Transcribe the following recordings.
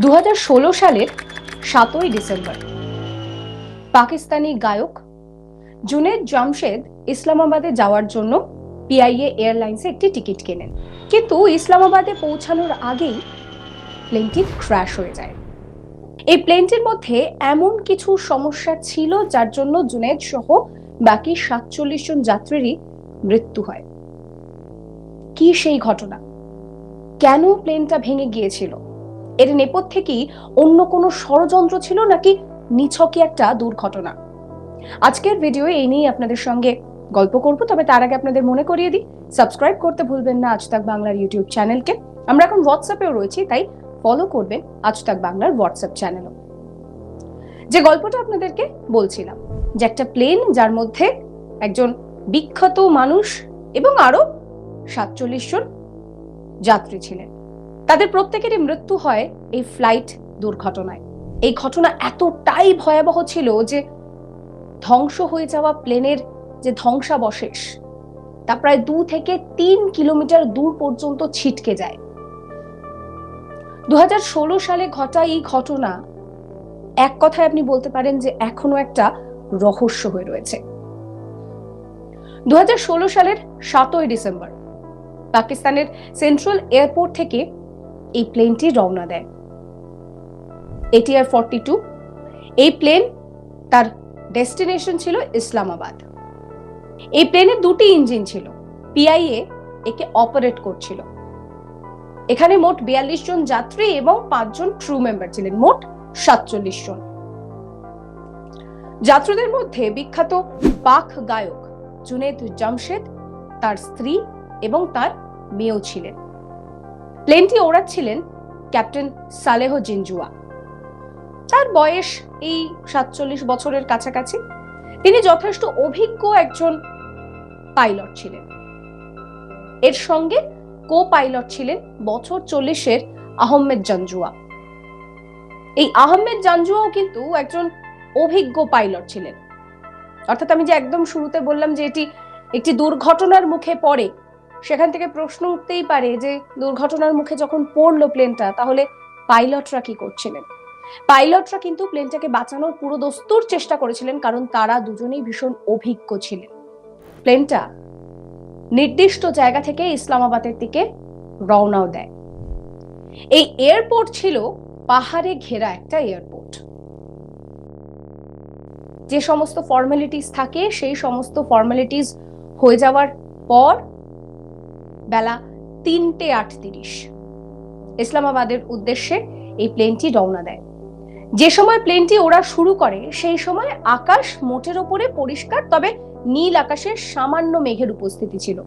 দু হাজার ষোলো সালের সাতই ডিসেম্বর। পাকিস্তানি গায়ক জুনেদ জামশেদ ইসলামাবাদে যাওয়ার জন্য পিআইএ এয়ারলাইন্সে একটি টিকিট কেনেন। কিন্তু ইসলামাবাদে পৌঁছানোর আগেই প্লেনটি ক্র্যাশ হয়ে যায়। এই প্লেনটির মধ্যে এমন কিছু সমস্যা ছিল যার জন্য জুনেদ সহ বাকি সাতচল্লিশ জন যাত্রীরই মৃত্যু হয়। কি সেই ঘটনা? কেন প্লেনটা ভেঙে গিয়েছিল? এর নেপথ্যে কি অন্য কোনো ষড়যন্ত্র ছিল নাকি নিছকই একটা দুর্ঘটনা? আজকের ভিডিও এই নিয়ে আপনাদের সঙ্গে গল্প করব, তবে তার আগে আপনাদের মনে করিয়ে দিই সাবস্ক্রাইব করতে ভুলবেন না আজ তাক বাংলার ইউটিউব চ্যানেলকে আমরা এখন হোয়াটসঅ্যাপেও রয়েছি, তাই ফলো করবেন আজ তাক বাংলার হোয়াটসঅ্যাপ চ্যানেলও যে গল্পটা আপনাদেরকে বলছিলাম, যে একটা প্লেন যার মধ্যে একজন বিখ্যাত মানুষ এবং আরও সাতচল্লিশ জন যাত্রী ছিলেন। তাদের প্রত্যেকেরই মৃত্যু হয় এই ফ্লাইট দুর্ঘটনায়। এই ঘটনা এতটাই ভয়াবহ ছিল যে ধ্বংস হয়ে যাওয়া প্লেনের যে ধ্বংসাবশেষ, তা প্রায় দু থেকে তিন কিলোমিটার দূর পর্যন্ত ছিটকে যায়। দু হাজার ষোলো সালে ঘটা এই ঘটনা এক কথায় আপনি বলতে পারেন যে এখনও একটা রহস্য হয়ে রয়েছে। দু হাজার ষোলো সালের সাতই ডিসেম্বর, পাকিস্তানের সেন্ট্রাল এয়ারপোর্ট থেকে এই প্লেনটি রওনা দেয়। এটিআর ফর্টি টু এই প্লেন তার ডেস্টিনেশন ছিল ইসলামাবাদ। এই প্লেনের দুটি ইঞ্জিন ছিল পিআইএ একে অপারেট করছিল। এখানে মোট বিয়াল্লিশ জন যাত্রী এবং পাঁচজন ক্রু মেম্বার ছিলেন, মোট সাতচল্লিশ জন। যাত্রীদের মধ্যে বিখ্যাত পাক গায়ক জুনেদ জামশেদ, তার স্ত্রী এবং তার মেয়েও ছিলেন। প্লেনটি ওড়াচ্ছিলেন ক্যাপ্টেন সালেহ জিনজুয়া। তার বয়স এই সাতচল্লিশ বছরের কাছাকাছি। তিনি যথেষ্ট অভিজ্ঞ একজন পাইলট ছিলেন। এর সঙ্গে কো পাইলট ছিলেন বছর চল্লিশের আহমেদ জানজুয়া। এই আহমেদ জানজুয়াও কিন্তু একজন অভিজ্ঞ পাইলট ছিলেন। অর্থাৎ আমি যে একদম শুরুতে বললাম যে এটি একটি দুর্ঘটনার মুখে পড়ে সেখান থেকে প্রশ্ন উঠতেই পারে যে দুর্ঘটনার মুখে যখন পড়ল প্লেনটা তাহলে পাইলটরা কি করছিলেন? পাইলটরা কিন্তু প্লেনটাকে বাঁচানোর পুরো দস্তুর চেষ্টা করেছিলেন, কারণ তারা দুজনেই ভীষণ অভিজ্ঞ ছিলেন। প্লেনটা নির্দিষ্ট জায়গা থেকে ইসলামাবাদের দিকে রওনাও দেয়। এই এয়ারপোর্ট ছিল পাহাড়ে ঘেরা একটা এয়ারপোর্ট যে সমস্ত ফর্মালিটিস থাকে, সেই সমস্ত ফর্মালিটিস হয়ে যাওয়ার পর বেলা তিনটে আটত্রিশ। ইসলামাবাদের উদ্দেশ্যে এই প্লেনটি রওনা দেয়। যে সময় প্লেনটি ওরা শুরু করে, সেই সময় আকাশ মোটের ওপরে পরিষ্কার, তবে নীল আকাশের সামান্য মেঘের উপস্থিতি ছিল।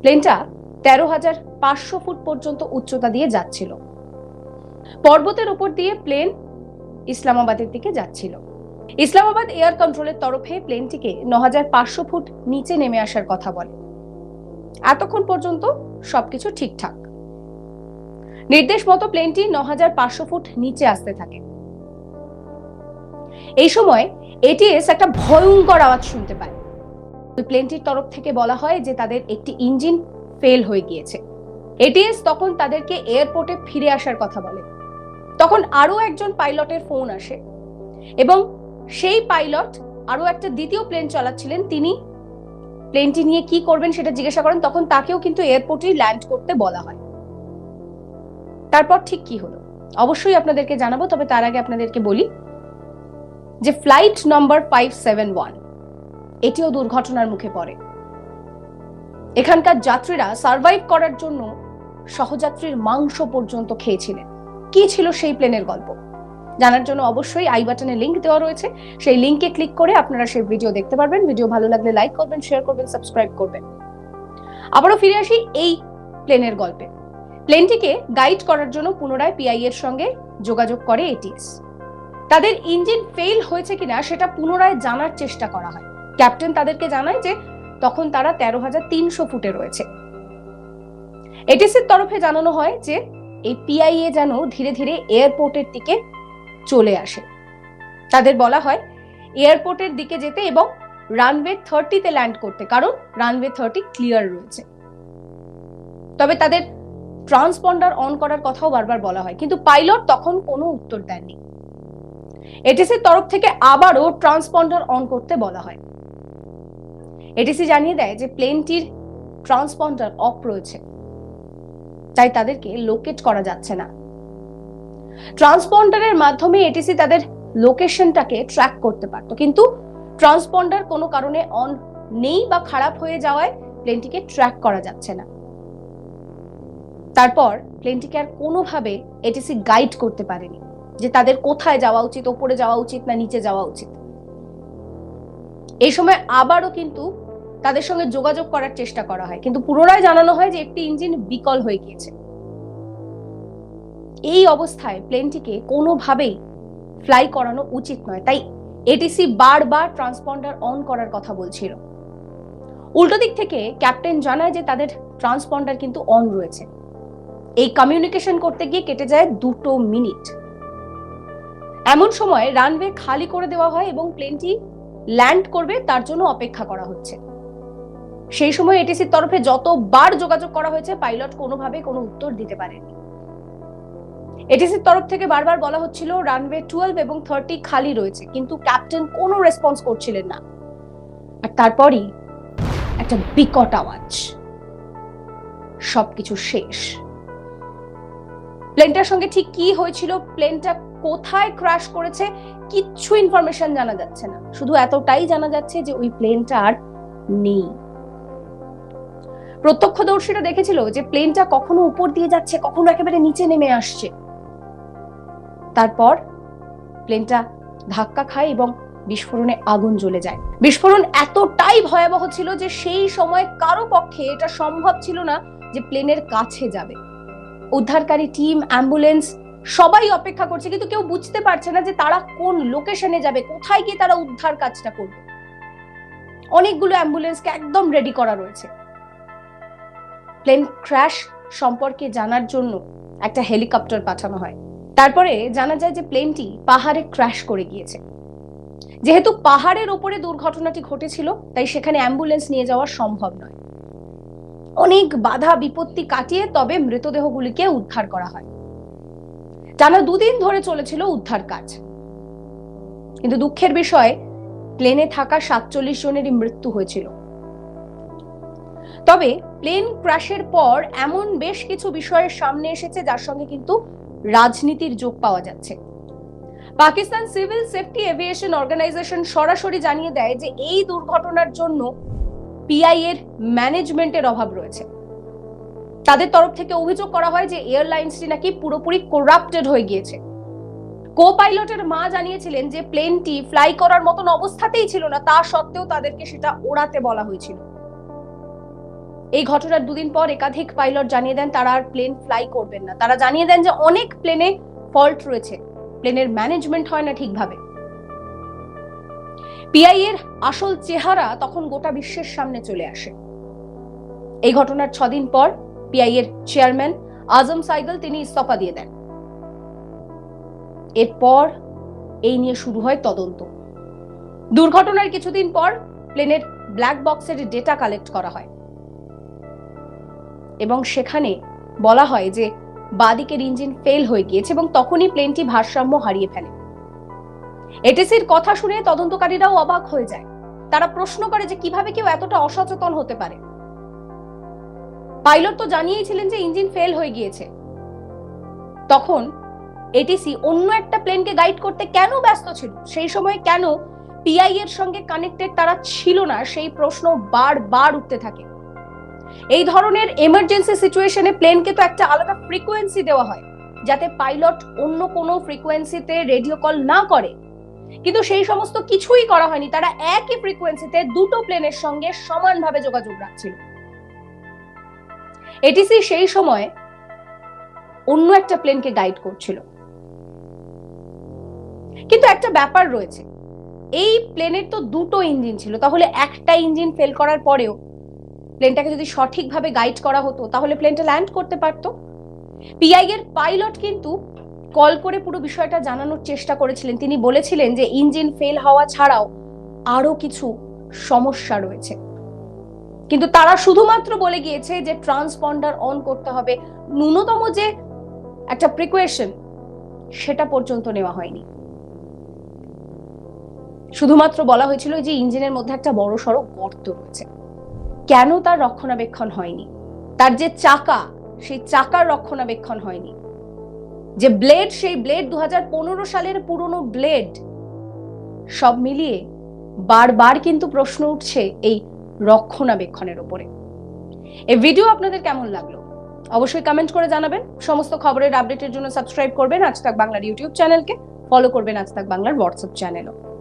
প্লেনটা তেরো হাজার পাঁচশো ফুট পর্যন্ত উচ্চতা দিয়ে যাচ্ছিল। পর্বতের উপর দিয়ে প্লেন ইসলামাবাদের দিকে যাচ্ছিল। ইসলামাবাদ এয়ার কন্ট্রোলের তরফে প্লেনটিকে ন হাজার পাঁচশো ফুট নিচে নেমে আসার কথা বলে। এতক্ষণ পর্যন্ত সবকিছু ঠিকঠাক। নির্দেশ মতো প্লেনটি ন ফুট নিচে আসতে থাকে। এই সময় এটিএস একটা ভয়ঙ্কর আওয়াজ শুনতে পায়। প্লেনটির তরফ থেকে বলা হয় যে তাদের একটি ইঞ্জিন ফেল হয়ে গিয়েছে। এটিএস তখন তাদেরকে এয়ারপোর্টে ফিরে আসার কথা বলে। তখন আরও একজন পাইলটের ফোন আসে এবং সেই পাইলট আরও একটা দ্বিতীয় প্লেন চালাচ্ছিলেন। তিনি প্লেনটি নিয়ে কি করবেন সেটা জিজ্ঞাসা করেন, তখন তাকেও কিন্তু এয়ারপোর্টেই ল্যান্ড করতে বলা হয়। তারপর ঠিক কি হলো? অবশ্যই আপনাদেরকে জানাব, তবে তার আগে আপনাদেরকে বলি যে flight number five seven one এটিও দুর্ঘটনার মুখে পড়ে। এখানকার যাত্রীরা সার্ভাইভ করার জন্য সহযাত্রীর মাংস পর্যন্ত খেয়েছিলেন। কি ছিল সেই প্লেনের গল্প? জানার জন্য অবশ্যই আই বাটনে লিংক দেওয়া রয়েছে। সেই লিংকে ক্লিক করে আপনারা সেই ভিডিও দেখতে পারবেন। ভিডিও ভালো লাগলে লাইক করবেন শেয়ার করবেন সাবস্ক্রাইব করবেন। আবারও ফিরে আসি এই প্লেনের গল্পে। প্লেনটিকে গাইড করার জন্য পুনরায় পিআই এর সঙ্গে যোগাযোগ করে এটিএস তাদের ইঞ্জিন ফেল হয়েছে কিনা সেটা পুনরায় জানার চেষ্টা করা হয়। ক্যাপ্টেন তাদেরকে জানায় যে তখন তারা তেরো হাজার তিনশো ফুটে রয়েছে। এটিসির তরফে জানানো হয় যে এই পিআইএ যেন ধীরে ধীরে এয়ারপোর্টের দিকে চলে আসে। তাদের বলা হয়, এয়ারপোর্টের দিকে যেতে এবং রানওয়ে থার্টিতে ল্যান্ড করতে, কারণ রানওয়ে থার্টি ক্লিয়ার রয়েছে। তবে তাদের ট্রান্সপন্ডার অন করার কথাও বারবার বলা হয়, কিন্তু পাইলট তখন কোনো উত্তর দেননি। এটিসির তরফ থেকে আবারও ট্রান্সপন্ডার অন করতে বলা হয়। এটিসি জানিয়ে দেয় যে, প্লেনটির ট্রান্সপন্ডার অফ রয়েছে, তাই তাদেরকে লোকেট করা যাচ্ছে না। ট্রান্সপন্ডারের মাধ্যমে এটিসি তাদের লোকেশনটাকে ট্র্যাক করতে পারত। কিন্তু ট্রান্সপন্ডার কোনো কারণে অন নেই বা খারাপ হয়ে যাওয়ায় প্লেনটিকে ট্র্যাক করা যাচ্ছে না। তারপর প্লেনটিকে আর কোনোভাবে এটিসি গাইড করতে পারেনি যে তাদের কোথায় যাওয়া উচিত, ওপরে যাওয়া উচিত না নিচে যাওয়া উচিত। এই সময় আবারও কিন্তু তাদের সঙ্গে যোগাযোগ করার চেষ্টা করা হয়। কিন্তু পুনরায় জানানো হয় যে একটি ইঞ্জিন বিকল হয়ে গিয়েছে। এই অবস্থায় প্লেনটিকে কোনোভাবেই ফ্লাই করানো উচিত নয়। তাই এটিসি বারবার ট্রান্সপন্ডার অন করার কথা বলছিল। উল্টো দিক থেকে ক্যাপ্টেন জানায় যে তাদের ট্রান্সপন্ডার কিন্তু অন রয়েছে। এই কমিউনিকেশন করতে গিয়ে কেটে যায় দুটো মিনিট। এমন সময় রানওয়ে খালি করে দেওয়া হয় এবং প্লেনটি ল্যান্ড করবে, তার জন্য অপেক্ষা করা হচ্ছে। সেই সময় এটিসির তরফে যতবার যোগাযোগ করা হয়েছে, পাইলট কোনোভাবে কোনো উত্তর দিতে পারেনি। এটিসির তরফ থেকে বারবার বলা হচ্ছিল রানওয়ে টুয়েলভ এবং থার্টি খালি রয়েছে, কিন্তু ক্যাপ্টেন কোনো রেসপন্স করছিলেন না। আর তারপরই একটা বিকট আওয়াজ। সবকিছু শেষ। প্লেনটার সঙ্গে ঠিক কি হয়েছিল প্লেনটা কোথায় ক্রাশ করেছে, কিচ্ছু ইনফরমেশন জানা যাচ্ছে না। শুধু এতটাই জানা যাচ্ছে যে ওই প্লেনটা আর নেই। প্রত্যক্ষদর্শীরা দেখেছিল যে প্লেনটা কখনো উপর দিয়ে যাচ্ছে, কখনো একেবারে নিচে নেমে আসছে। তারপর প্লেনটা ধাক্কা খায় এবং বিস্ফোরণে আগুন জ্বলে যায়। বিস্ফোরণ এতটাই ভয়াবহ ছিল যে সেই সময় কারও পক্ষে এটা সম্ভব ছিল না যে প্লেনের কাছে যাবে। উদ্ধারকারী টিম অ্যাম্বুলেন্স সবাই অপেক্ষা করছে, কিন্তু কেউ বুঝতে পারছে না যে তারা কোন লোকেশনে যাবে, কোথায় গিয়ে তারা উদ্ধার কাজটা করবে। অনেকগুলো অ্যাম্বুলেন্সকে একদম রেডি করা রয়েছে। প্লেন ক্র্যাশ সম্পর্কে জানার জন্য একটা হেলিকপ্টার পাঠানো হয়। তারপরে জানা যায় যে প্লেনটি পাহাড়ে ক্র্যাশ করে গিয়েছে। যেহেতু পাহাড়ের ওপরে দুর্ঘটনাটি ঘটেছিল, তাই সেখানে অ্যাম্বুলেন্স নিয়ে যাওয়া সম্ভব নয়। অনেক বাধা বিপত্তি কাটিয়ে তবে মৃতদেহগুলিকে উদ্ধার করা হয়। টানা দুদিন ধরে চলেছিল উদ্ধার কাজ। কিন্তু দুঃখের বিষয়, প্লেনে থাকা সাতচল্লিশ জনেরই মৃত্যু হয়েছিল। তবে প্লেন ক্র্যাশের পর এমন বেশ কিছু বিষয়ের সামনে এসেছে, যার সঙ্গে কিন্তু রাজনীতির যোগ পাওয়া যাচ্ছে। Pakistan civil safety aviation organisation সরাসরি জানিয়ে দেয় যে এই দুর্ঘটনার জন্য পিআই এর ম্যানেজমেন্টের অভাব রয়েছে। তাদের তরফ থেকে অভিযোগ করা হয় যে এয়ারলাইন্সটি নাকি পুরোপুরি করাপ্টেড হয়ে গিয়েছে। কো পাইলটের মা জানিয়েছিলেন যে প্লেনটি ফ্লাই করার মতন অবস্থাতেই ছিল না, তা সত্ত্বেও তাদেরকে সেটা ওড়াতে বলা হয়েছিল। এই ঘটনার দুদিন পর একাধিক পাইলট জানিয়ে দেন তারা আর প্লেন ফ্লাই করবেন না। তারা জানিয়ে দেন যে অনেক প্লেনে ফল্ট রয়েছে। প্লেনের ম্যানেজমেন্ট হয় না ঠিকভাবে। পিআই এর আসল চেহারা তখন গোটা বিশ্বের সামনে চলে আসে। এই ঘটনার ছদিন পর পিআই এর চেয়ারম্যান আজম সাইগল তিনি ইস্তফা দিয়ে দেন। এরপর এই নিয়ে শুরু হয় তদন্ত। দুর্ঘটনার কিছুদিন পর প্লেনের ব্ল্যাক বক্সের ডেটা কালেক্ট করা হয়। এবং সেখানে বলা হয় যে বাদিকের ইঞ্জিন ফেল হয়ে গিয়েছে এবং তখনই প্লেনটি ভারসাম্য হারিয়ে ফেলে। এটিসির কথা শুনে তদন্তকারীরাও অবাক হয়ে যায়। তারা প্রশ্ন করে যে কীভাবে কেউ এতটা অসচেতন হতে পারে। পাইলট তো জানিয়েছিলেন যে ইঞ্জিন ফেল হয়ে গিয়েছে। তখন এটিসি অন্য একটা প্লেনকে গাইড করতে কেন ব্যস্ত ছিল? সেই সময় কেন পিআই এর সঙ্গে কানেক্টেড তারা ছিল না? সেই প্রশ্ন বারবার উঠতে থাকে। এই ধরনের এমার্জেন্সি সিচুয়েশনে প্লেনকে তো একটা আলাদা ফ্রিকোয়েন্সি দেওয়া হয়, যাতে পাইলট অন্য কোনো ফ্রিকোয়েন্সিতে রেডিও কল না করে। কিন্তু সেই সমস্ত কিছুই করা হয়নি, তারা একই ফ্রিকোয়েন্সিতে দুটো প্লেনের সঙ্গে সমানভাবে যোগাযোগ রাখছিল। এটিসি সেই সময় অন্য একটা প্লেনকে গাইড করছিল। কিন্তু একটা ব্যাপার রয়েছে, এই প্লেনের তো দুটো ইঞ্জিন ছিল, তাহলে একটা ইঞ্জিন ফেল করার পরেও প্লেনটাকে যদি সঠিকভাবে গাইড করা হতো, তাহলে প্লেনটা ল্যান্ড করতে পারতো। পিআই এর পাইলট কিন্তু কল করে পুরো বিষয়টা জানানোর চেষ্টা করেছিলেন। তিনি বলেছিলেন যে ইঞ্জিন ফেল হওয়া ছাড়াও আরও কিছু সমস্যা রয়েছে। কিন্তু তারা শুধুমাত্র বলে গিয়েছে যে ট্রান্সপন্ডার অন করতে হবে। ন্যূনতম যে একটা প্রিকুয়েশন সেটা পর্যন্ত নেওয়া হয়নি। শুধুমাত্র বলা হয়েছিল যে ইঞ্জিনের মধ্যে একটা বড় সড়ো গর্ত রয়েছে। কেন তার রক্ষণাবেক্ষণ হয়নি? তার যে চাকা, সেই চাকার রক্ষণাবেক্ষণ হয়নি। যে ব্লেড, সেই ব্লেড দু সালের পুরনো ব্লেড, সব মিলিয়ে বারবার কিন্তু প্রশ্ন উঠছে এই রক্ষণাবেক্ষণের উপরে। এই ভিডিও আপনাদের কেমন লাগল? অবশ্যই কমেন্ট করে জানাবেন। সমস্ত খবরের আপডেটের জন্য সাবস্ক্রাইব করবেন। আজ তাক বাংলার ইউটিউব চ্যানেলকে। ফলো করবেন আজ তাক বাংলার হোয়াটসঅ্যাপ চ্যানেলও।